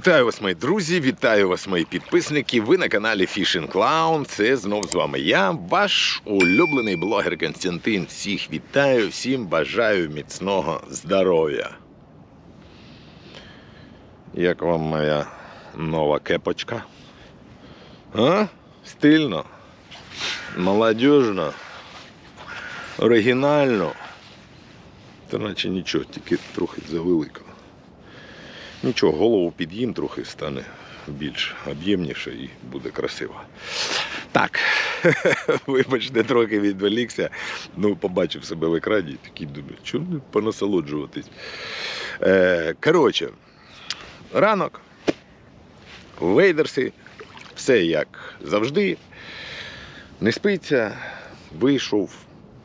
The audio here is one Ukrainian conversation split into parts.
Вітаю вас, мої друзі! Вітаю вас, мої підписники. Ви на каналі Fishing Clown. Це знов з вами я, ваш улюблений блогер Константин. Всіх вітаю, всім бажаю міцного здоров'я. Як вам моя нова кепочка? А? Стильно, молодіжно, оригінально. Та наче нічого, тільки трохи завелико. Нічого, голову під'їм трохи стане більш об'ємніше і буде красиво. Так, вибачте, трохи відволікся. Ну, побачив себе в екрані такий думаю, чому понасолоджуватись. Е, коротше, ранок, вейдерси, все як завжди. Не спиться, вийшов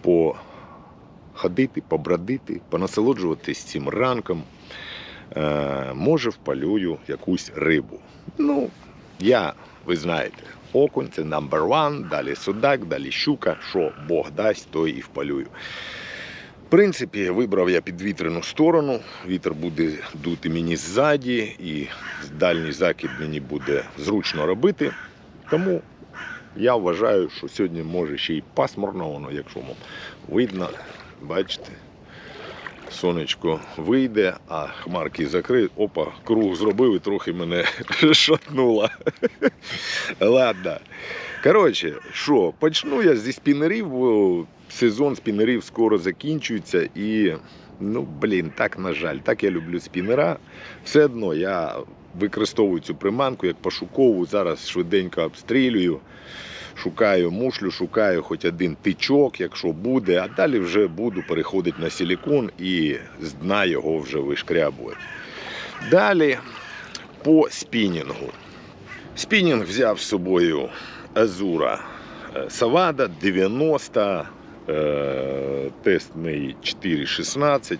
походити, побродити, понасолоджуватись цим ранком може впалюю якусь рибу. Ну, я, ви знаєте, окунь це number one, далі судак, далі щука, що Бог дасть, то і впалюю. В принципі, вибрав я підвітряну сторону, вітер буде дути мені ззаді, і дальній закид мені буде зручно робити. Тому я вважаю, що сьогодні може ще й пасмурно, воно, якщо видно, бачите, сонечко вийде, а хмарки закриють. Опа, круг зробив і трохи мене шатнуло. Ладно. Коротше, що, почну я зі спінерів. Сезон спінерів скоро закінчується і. Ну, блін, так на жаль, так я люблю спінера. Все одно я використовую цю приманку як пошукову. Зараз швиденько обстрілюю, шукаю мушлю, шукаю хоч один тичок, якщо буде, а далі вже буду переходити на силікон і з дна його вже вишкрябувати. Далі по спінінгу. Спінінг взяв з собою Азура е, Савада 90, е, тестний 4,16.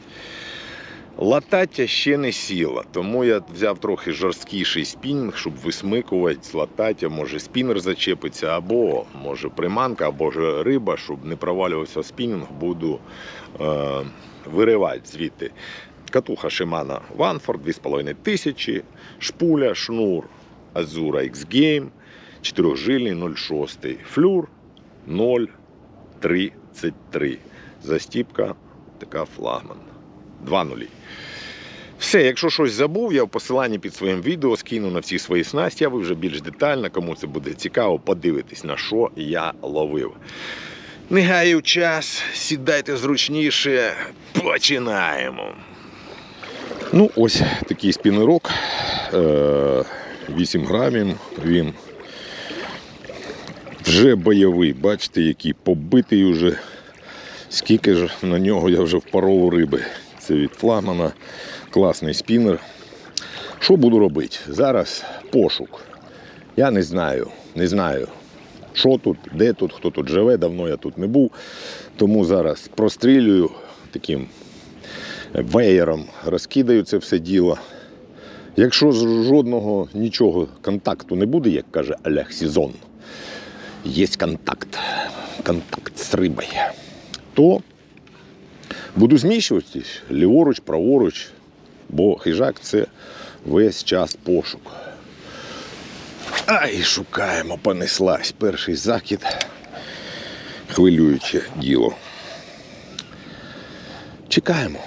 Латаття ще не сіла, тому я взяв трохи жорсткіший спінінг, щоб висмикувати з латаття. Може спінер зачепиться, або може приманка, або ж риба, щоб не провалювався спінінг, буду е, виривати звідти. Катуха Shimano Ванфорд 2500, шпуля, шнур Азура X-Game, 4-жильний 0,6, флюр 0,33. Застіпка така флагман. 2 нулі. Все, якщо щось забув, я в посиланні під своїм відео скину на всі свої снасті, а ви вже більш детально, кому це буде цікаво, подивитись, на що я ловив. Не гаю час, сідайте зручніше, починаємо. Ну, ось такий спінерок. е, 8 грамів. Він вже бойовий. Бачите, який побитий уже. Скільки ж на нього я вже впоров риби. Це від флагмана. Класний спінер. Що буду робити? Зараз пошук. Я не знаю, не знаю, що тут, де тут, хто тут живе. Давно я тут не був. Тому зараз прострілюю таким веєром, розкидаю це все діло. Якщо жодного нічого контакту не буде, як каже Олег Сізон, є контакт, контакт з рибою, то буду зміщуватись ліворуч, праворуч, бо хижак це весь час пошук. Ай, шукаємо, понеслась. Перший закид. Хвилююче діло. Чекаємо.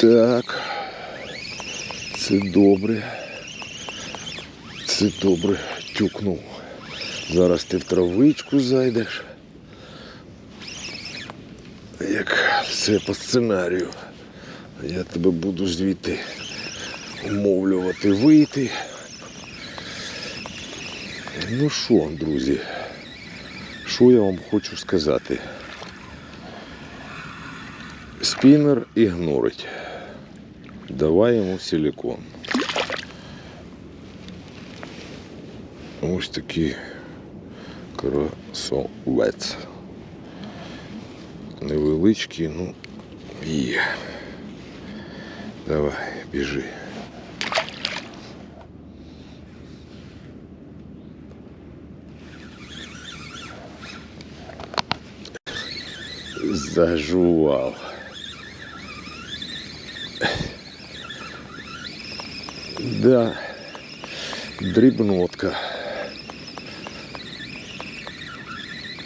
Так. Це добре. Це добре тюкнув. Зараз ти в травичку зайдеш. Як все по сценарію. Я тебе буду звідти умовлювати вийти. Ну що, друзі, що я вам хочу сказати? Спінер ігнорить. Давай йому силикон. Ось такий красовець. Невеличкий, ну є. Давай, біжи. Зажував. Да, дрібнотка.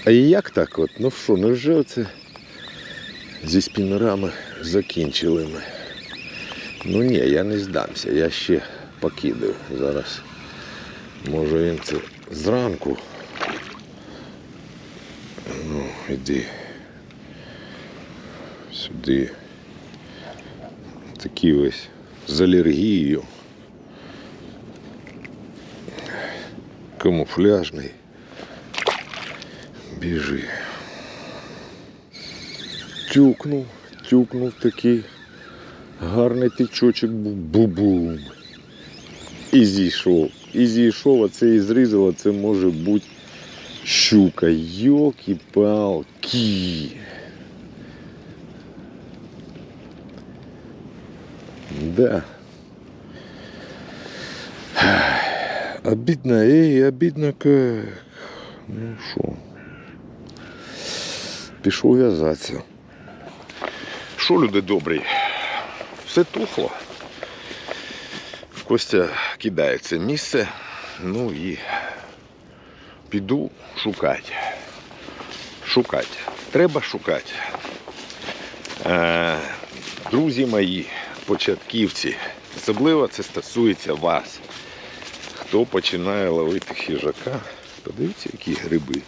А як так от? Ну що, невже оце зі спінерами закінчили ми? Ну ні, я не здамся, я ще покидаю зараз. Може він це зранку. Ну, іди. Сюди. Такий ось з алергією. Камуфляжний. Біжи. Тюкнув, тюкнув такий гарний тичочок бу-бум. І зійшов. І зійшов, а це і зрізало, це може бути щука. Йолки-палки. Да. Обидно, ей, обидно как. Ну що? Пішов в'язатися. Що, люди добрі? Все тухло. Костя кидає це місце. Ну і піду шукати. Шукати. Треба шукати. Е, друзі мої, початківці, особливо це стосується вас. Хто починає ловити хижака, подивіться, які гриби.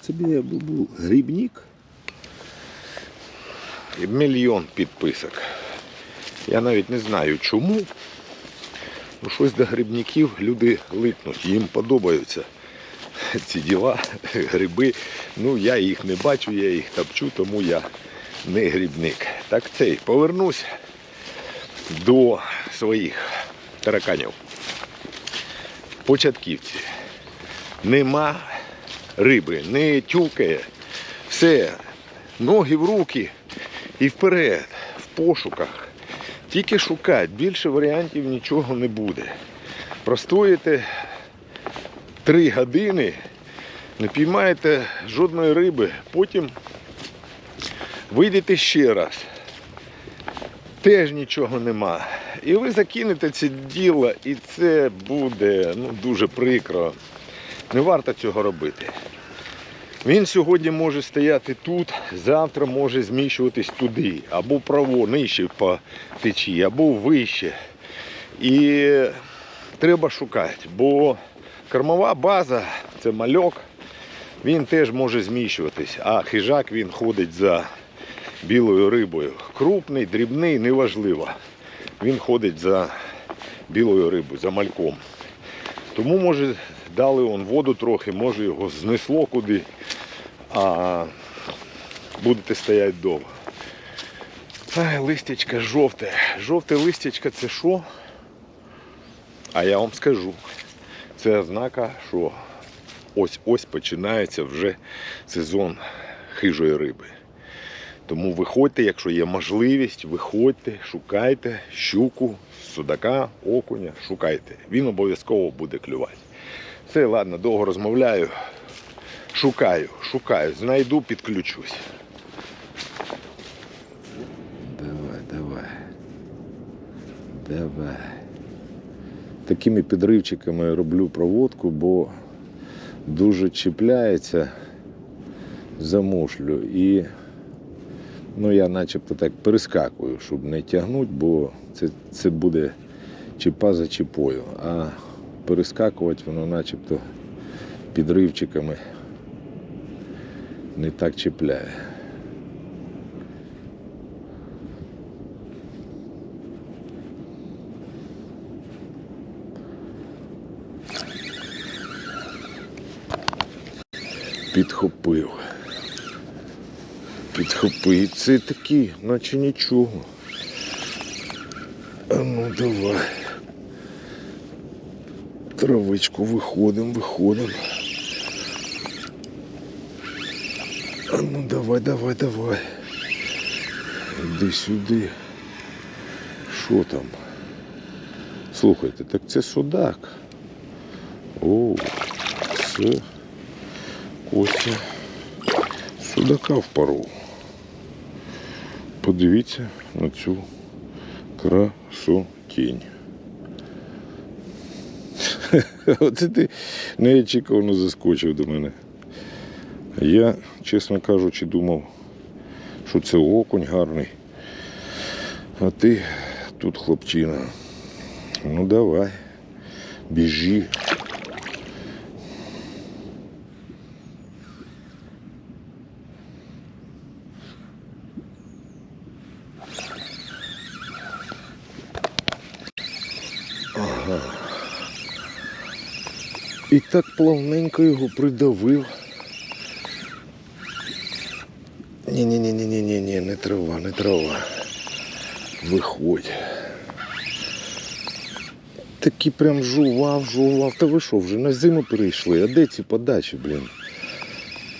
Це бля, був грибник. І мільйон підписок. Я навіть не знаю чому. Ну, щось до грибників люди липнуть, їм подобаються ці діла, гриби. Ну, я їх не бачу, я їх топчу, тому я не грибник. Так цей, повернусь до своїх тараканів. Початківці. Нема риби, не тюкає. Все, ноги в руки і вперед, в пошуках. Тільки шукати, більше варіантів нічого не буде. Простоїте три години, не піймаєте жодної риби, потім вийдете ще раз. Теж нічого нема. І ви закинете це діло, і це буде ну, дуже прикро. Не варто цього робити. Він сьогодні може стояти тут, завтра може зміщуватись туди, або право нижче по течії, або вище. І треба шукати, бо кормова база це мальок, він теж може зміщуватись, а хижак він ходить за білою рибою. Крупний, дрібний, неважливо. Він ходить за білою рибою, за мальком. Тому може дали он воду трохи, може його знесло куди, а будете стояти довго. Ай, листячка жовте. Жовте листячка це що? А я вам скажу. Це ознака, що ось ось починається вже сезон хижої риби. Тому виходьте, якщо є можливість, виходьте, шукайте щуку, судака, окуня, шукайте. Він обов'язково буде клювати. Все, ладно, довго розмовляю. Шукаю, шукаю, знайду, підключусь. Давай, давай. Давай. Такими підривчиками роблю проводку, бо дуже чіпляється за мушлю. І ну, я начебто так перескакую, щоб не тягнути, бо це, це буде чіпа за чіпою. А перескакувати воно начебто підривчиками не так чіпляє. Підхопив. Підхопив. Це такі, наче нічого. А ну давай. Травичку виходимо, виходимо. А ну давай, давай, давай. Іди сюди. Що там? Слухайте, так це судак. О, це Костя Судака впоров. Подивіться на цю красотінь. Оце ти неочікувано заскочив до мене. Я, чесно кажучи, думав, що це окунь гарний. А ти тут хлопчина. Ну давай, біжи. І так плавненько його придавив. Ні-ні-ні-ні-ні-ні, не трава, не трава. Виходь. Такий прям жував, жував. Та ви що, вже на зиму перейшли? А де ці подачі, блін?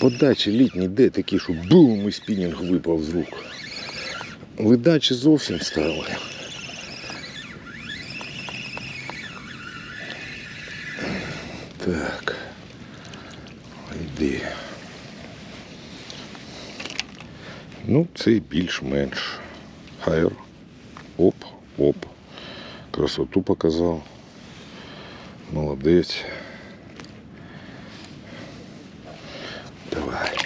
Подачі літні, де такі, що бум і спінінг випав з рук. Ледачі зовсім стали. Так. Йди. Ну, цей більш-менш. Хайр. Оп, оп. Красоту показав. Молодець. Давай.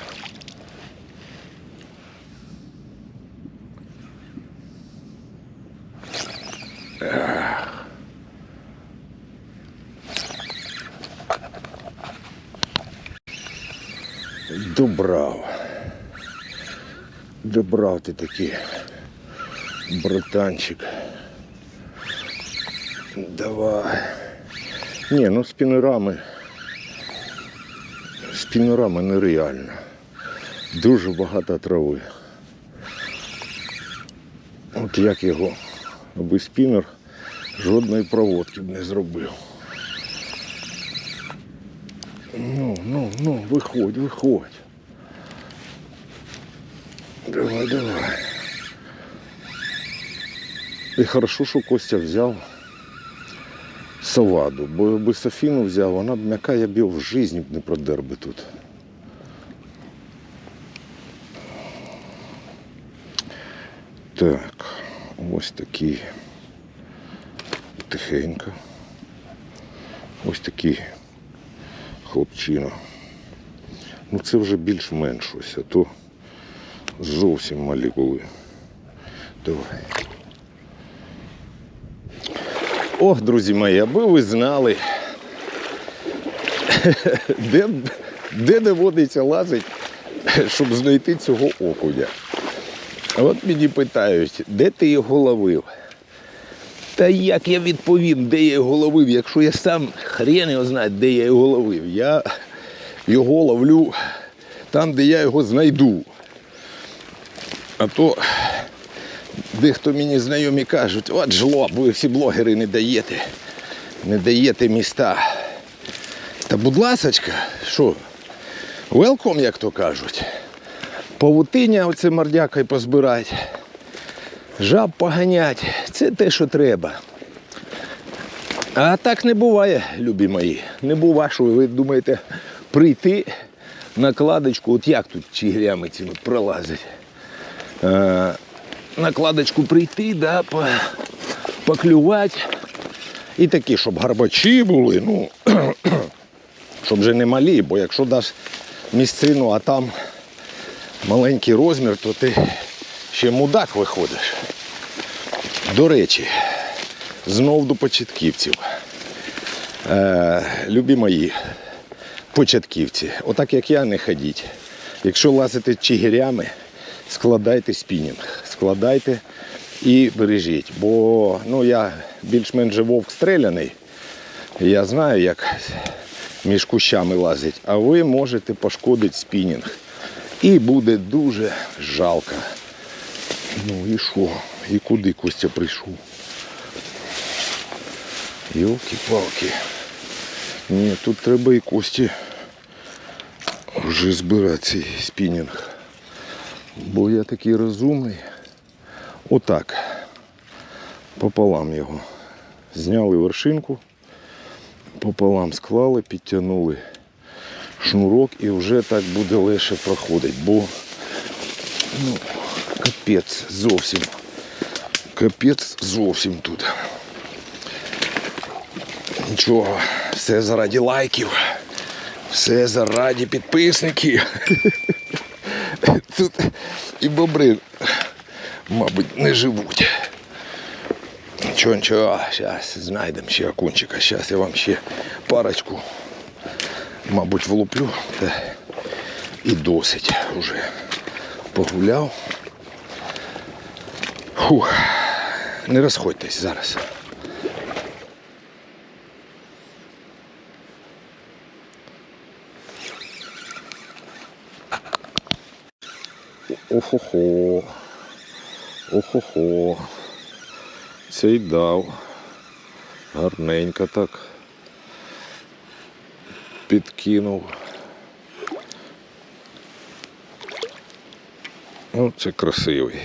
Добрав. Добрав ти такий, братанчик. Давай. Ні, ну спінерами. Спінерами нереально. Дуже багато трави. От як його, аби спінер жодної проводки б не зробив. Ну, ну, ну, виходь, виходь. Давай, давай. І хорошо, що Костя взяв саладу, бо якби Софіну взяв, вона б м'яка, я б його в житті б не продер би тут. Так, ось такий тихенько. Ось такий хлопчина. Ну це вже більш-менш ось, а то зовсім малі. Давай. Ох, друзі мої, аби ви знали, де, де доводиться лазити, щоб знайти цього окуня. От мені питають, де ти його ловив? Та як я відповім, де я його ловив, якщо я сам хрен його знає, де я його ловив. Я його ловлю там, де я його знайду. А то дехто мені знайомі кажуть, от жлоб, ви всі блогери не даєте, не даєте міста. Та будь ласочка, що, велком, як то кажуть. Павутиння оце мордякою позбирати, жаб поганять. Це те, що треба. А так не буває, любі мої. Не буває, що ви думаєте прийти на кладочку, от як тут ці от пролазять. Е, на кладочку прийти, да, поклювати. І такі, щоб гарбачі були, ну, щоб вже не малі, бо якщо даш місцину, а там маленький розмір, то ти ще мудак виходиш. До речі, знов до початківців. Е, любі мої початківці, отак як я не ходіть. Якщо лазите чигирями, складайте спінінг, складайте і бережіть. Бо ну, я більш-менш вовк стріляний. Я знаю, як між кущами лазить, а ви можете пошкодити спінінг. І буде дуже жалко. Ну і що? І куди Костя прийшов? Йолки-палки. Ні, тут треба і Кості вже збирати цей спінінг. Бо я такий розумний. Отак. Пополам його. Зняли вершинку, пополам склали, підтягнули шнурок і вже так буде легше проходити. Бо Ну, капець зовсім. Капець зовсім тут. Нічого, все заради лайків, все заради підписників. Тут і бобри, мабуть, не живуть. Нічого, нічого, зараз знайдемо ще окунчика. Зараз я вам ще парочку, мабуть, влуплю. Та і досить уже погуляв. Фух, не розходьтесь зараз. Охо-хо. Охо-хо. Цей дав. Гарненько так. Підкинув. Ну, це красивий.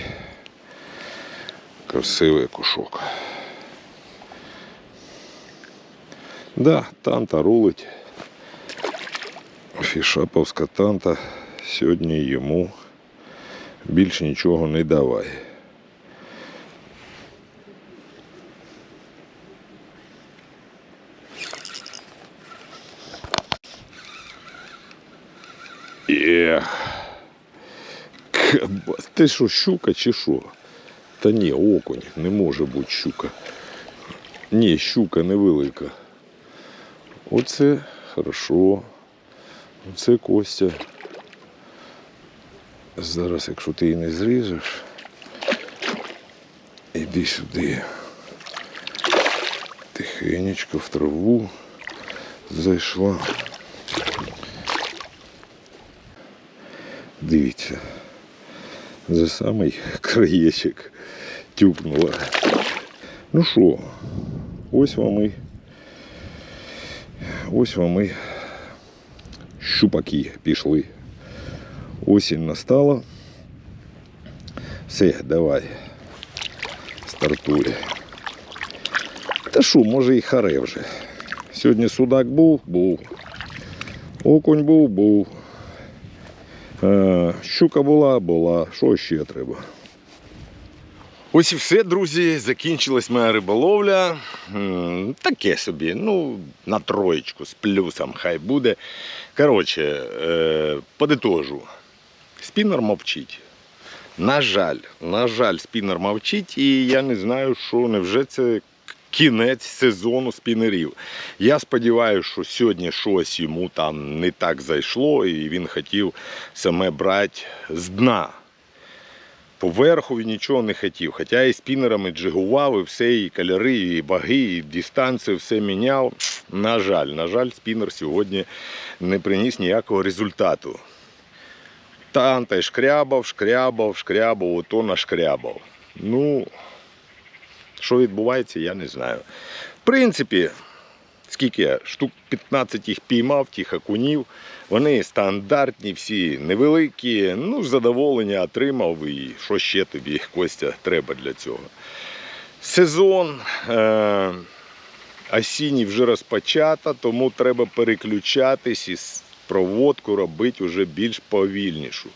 Красивий кушок. Да, танта рулить. Фішаповська танта сьогодні йому більш нічого не давай. Ех. Ти що, щука чи що? Та ні, окунь, не може бути щука. Ні, щука невелика. Оце хорошо. Оце Костя. Зараз, якщо ти її не зріжеш, іди сюди. Тихенечко в траву зайшла. Дивіться, за самий краєчок тюпнула. Ну що, ось вам і ось вам і щупаки пішли. Осінь настала. Все, давай. Стартує. Та що, може і харе вже. Сьогодні судак був, був. Окунь був, був. Е, Щука була, була. Що ще треба? Ось і все, друзі. Закінчилась моя риболовля. Таке собі, ну, на троєчку з плюсом хай буде. Коротше, е, подитожу. Спінер мовчить. На жаль, на жаль, спінер мовчить, і я не знаю, що невже це кінець сезону спінерів. Я сподіваюся, що сьогодні щось йому там не так зайшло, і він хотів саме брати з дна. Поверху він нічого не хотів. Хоча і спінерами джигував, і все, і кольори, і ваги, і дистанцію, все міняв. На жаль, на жаль, спінер сьогодні не приніс ніякого результату. Танта шкрябав, шкрябав, шкрябав, ото нашкрябав. Ну, що відбувається, я не знаю. В принципі, скільки я штук 15 їх піймав, тих окунів. Вони стандартні, всі невеликі. Ну, задоволення отримав і що ще тобі, Костя, треба для цього. Сезон е- осінній вже розпочато, тому треба переключатись і с- проводку робити вже більш повільнішу.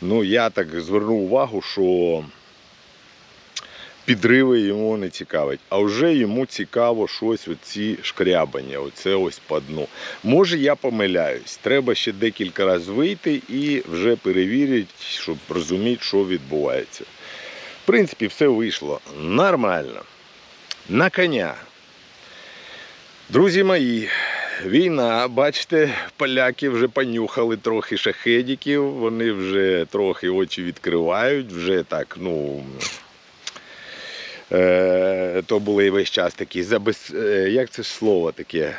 Ну, я так звернув увагу, що підриви йому не цікавить, а вже йому цікаво щось оці шкрябання, оце ось по дну. Може я помиляюсь, треба ще декілька разів вийти і вже перевірити, щоб розуміти, що відбувається. В принципі, все вийшло нормально. На коня. Друзі мої, війна, бачите, поляки вже понюхали трохи шахедіків, вони вже трохи очі відкривають, вже так, ну. Е, то були весь час такі забез... е, як це ж слово таке?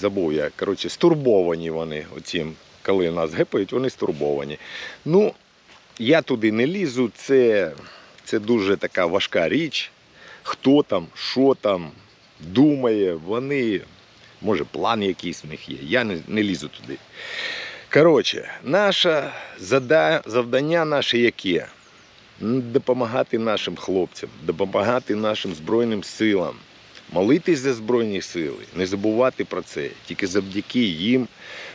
Забув я. Коротше, стурбовані вони оцім, коли нас гепають, вони стурбовані. Ну, я туди не лізу, це, це дуже така важка річ. Хто там, що там думає, вони, може, план якийсь в них є. Я не, не лізу туди. Коротше, наше завдання наше яке? Допомагати нашим хлопцям, допомагати нашим Збройним силам, молитись за Збройні сили, не забувати про це. Тільки завдяки їм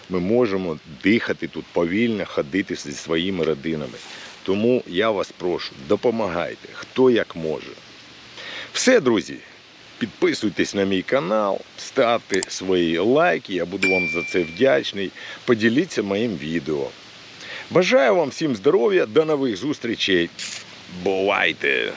ми можемо дихати тут повільно, ходити зі своїми родинами. Тому я вас прошу, допомагайте, хто як може. Все, друзі, підписуйтесь на мій канал, ставте свої лайки, я буду вам за це вдячний. Поділіться моїм відео. Бажаю вам всім здоров'я, до нових зустрічей. Бувайте!